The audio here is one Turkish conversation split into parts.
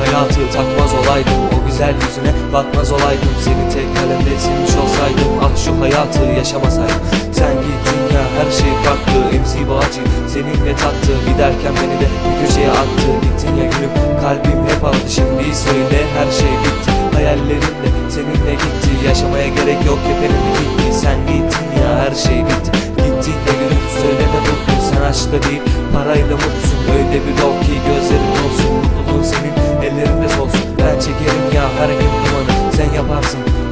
hayatı takmaz olaydım O güzel yüzüne bakmaz olaydım. Seni tek kalemde silmiş olsaydım Ah şu hayatı yaşamasaydım. Sen gittin ya her şey farklı. MC Bağcı seninle tattı. Giderken beni de bir köşeye attı. Gittin ya gülüm kalbim hep aldı. Şimdi söyle her şey bitti. Hayallerim de seninle gitti. Yaşamaya gerek yok kefenim gitti. Sen gittin ya her şey bitti. Gittin de gülüm söyleme mutlu Sen aşkla değil parayla mutlusun. Öyle bir ol ki gözlerin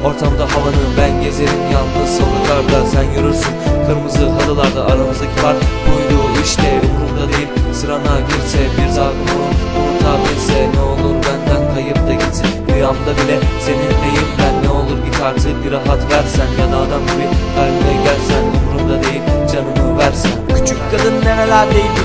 ortamda havanı Ben gezerim. Yalnız sokaklarda Sen yürürsün. Kırmızı halılarda Aramızdaki fark buydu. İşte Umurumda değil. Sırana girse Bir onu unutabilse Ne olur benden kayıp da gitsin. Rüyamda bile seninleyim ben Ne olur git artık bir rahat versen. Ya da adam gibi kalbime gelsen. Umurumda değil canımı versen. Küçük kadın nerelerdeydin?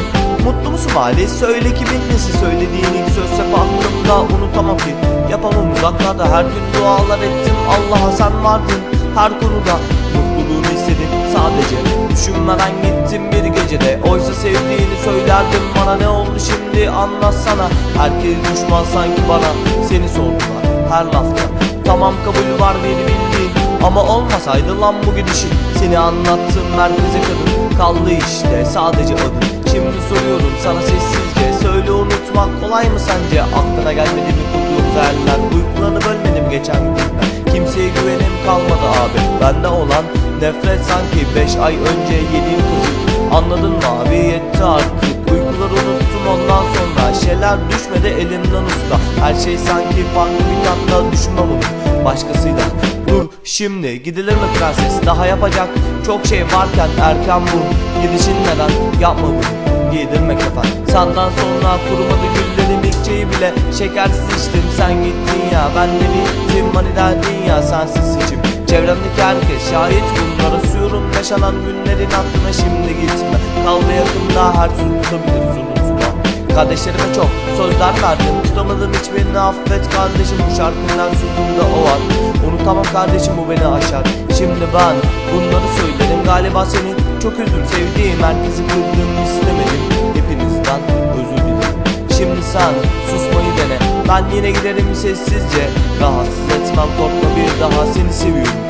Mutlu musun hali? Söyle kimin nesi söylediğin ilk söz hep aklımda. Unutamam ki. Yapamam uzaklarda. Her gün dualar ettim. Allah'a sen vardın. Her konuda mutluluğunu istedim. Sadece Düşünmeden gittim bir gecede. Oysa sevdiğini söylerdim. Bana Ne oldu şimdi? Anlatsana. Herkes düşman sanki bana. Seni sordular her lafta. Tamam kabul var beni bildiğin Ama olmasaydı lan bu gidişin. Seni anlattım merkeze kadın. Kaldı işte sadece adın Şimdi soruyorum sana sessizce. Söyle unutmak kolay mı sence? Aklına gelmedi mi kurduğumuz hayaller? Uykularını bölmedi mi geçen günler Kimseye güvenim kalmadı abi. Bende olan nefret sanki Beş ay önce yediğim kızı Anladın mı abi? Yetti artık. Uykuları unuttum ondan sonra. Şeyler düşmedi elimden usta. Her şey sanki farklı bir tatta Düşünmem onu başkasıyla şimdi gidilir mi prenses? Daha yapacak çok şey varken erken bu Gidişin neden? Yapma bunu. Giydirme kafan Senden sonra kurumadı güllerim ikçeyi bile. Şekersiz içtim sen gittin ya. Ben de bittim hani derdin ya. Sensiz seçim Çevremdeki herkes şahit. Bunlara Suyorum yaşanan günlerin aklına şimdi gitme. Kal ve yakında her söz tutabiliriz unutma Kardeşlerime çok sözler verdim. Tutamadım hiçbirini affet kardeşim. Bu şarkının sözünde o var Unutamam kardeşim bu beni aşar. Şimdi ben bunları söylerim Galiba seni çok üzdüm. Sevdiğim Herkesi kırdım istemedim. Hepinizden özür dilerim. Şimdi sen susmayı dene. Ben yine giderim sessizce. Rahatsız etmem korkma bir daha seni seviyorum